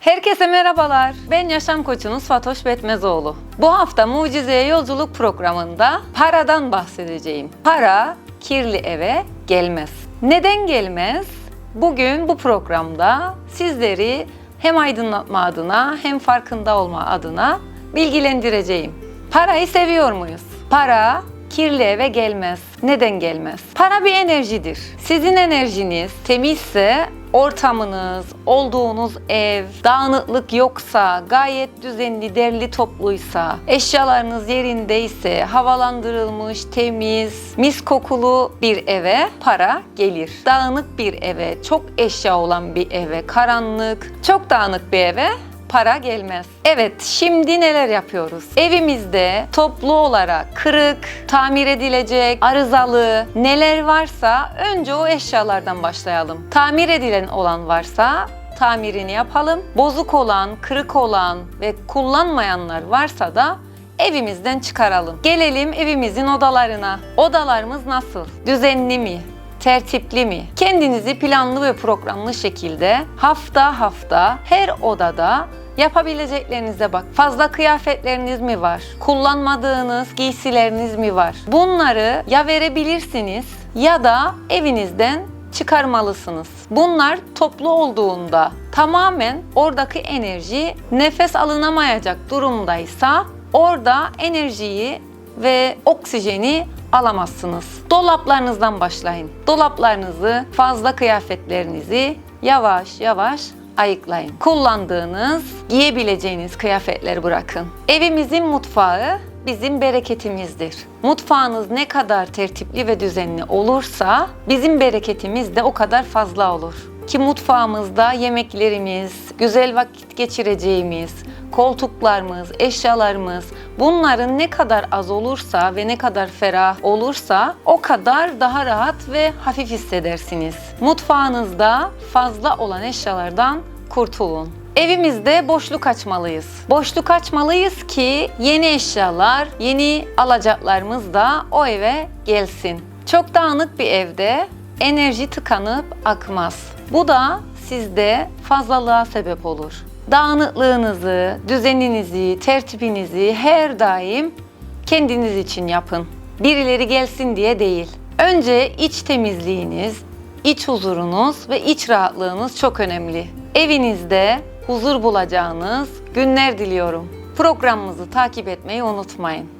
Herkese merhabalar. Ben yaşam koçunuz Fatoş Betmezoğlu. Bu hafta Mucizeye Yolculuk programında paradan bahsedeceğim. Para kirli eve gelmez. Neden gelmez? Bugün bu programda sizleri hem aydınlatma adına hem farkında olma adına bilgilendireceğim. Parayı seviyor muyuz? Para kirli eve gelmez. Neden gelmez? Para bir enerjidir. Sizin enerjiniz temizse ortamınız, olduğunuz ev, dağınıklık yoksa, gayet düzenli, derli topluysa, eşyalarınız yerindeyse, havalandırılmış, temiz, mis kokulu bir eve para gelir. Dağınık bir eve, çok eşya olan bir eve, karanlık, çok dağınık bir eve para gelmez. Evet, şimdi neler yapıyoruz? Evimizde toplu olarak kırık, tamir edilecek, arızalı neler varsa önce o eşyalardan başlayalım. Tamir edilen olan varsa tamirini yapalım. Bozuk olan, kırık olan ve kullanmayanlar varsa da evimizden çıkaralım. Gelelim evimizin odalarına. Odalarımız nasıl? Düzenli mi? tertipli mi? Kendinizi planlı ve programlı şekilde hafta hafta her odada yapabileceklerinize bak. Fazla kıyafetleriniz mi var? Kullanmadığınız giysileriniz mi var? Bunları ya verebilirsiniz ya da evinizden çıkarmalısınız. Bunlar toplu olduğunda tamamen oradaki enerji nefes alınamayacak durumdaysa orada enerjiyi ve oksijeni alamazsınız. Dolaplarınızdan başlayın. Dolaplarınızı, fazla kıyafetlerinizi yavaş yavaş ayıklayın. Kullandığınız, giyebileceğiniz kıyafetleri bırakın. Evimizin mutfağı bizim bereketimizdir. Mutfağınız ne kadar tertipli ve düzenli olursa bizim bereketimiz de o kadar fazla olur. Ki mutfağımızda yemeklerimiz, güzel vakit geçireceğimiz, koltuklarımız, eşyalarımız bunların ne kadar az olursa ve ne kadar ferah olursa o kadar daha rahat ve hafif hissedersiniz. Mutfağınızda fazla olan eşyalardan kurtulun. Evimizde boşluk açmalıyız. Boşluk açmalıyız ki yeni eşyalar, yeni alacaklarımız da o eve gelsin. Çok dağınık bir evde enerji tıkanıp akmaz. Bu da sizde fazlalığa sebep olur. Dağınıklığınızı, düzeninizi, tertibinizi her daim kendiniz için yapın. Birileri gelsin diye değil. Önce iç temizliğiniz, iç huzurunuz ve iç rahatlığınız çok önemli. Evinizde huzur bulacağınız günler diliyorum. Programımızı takip etmeyi unutmayın.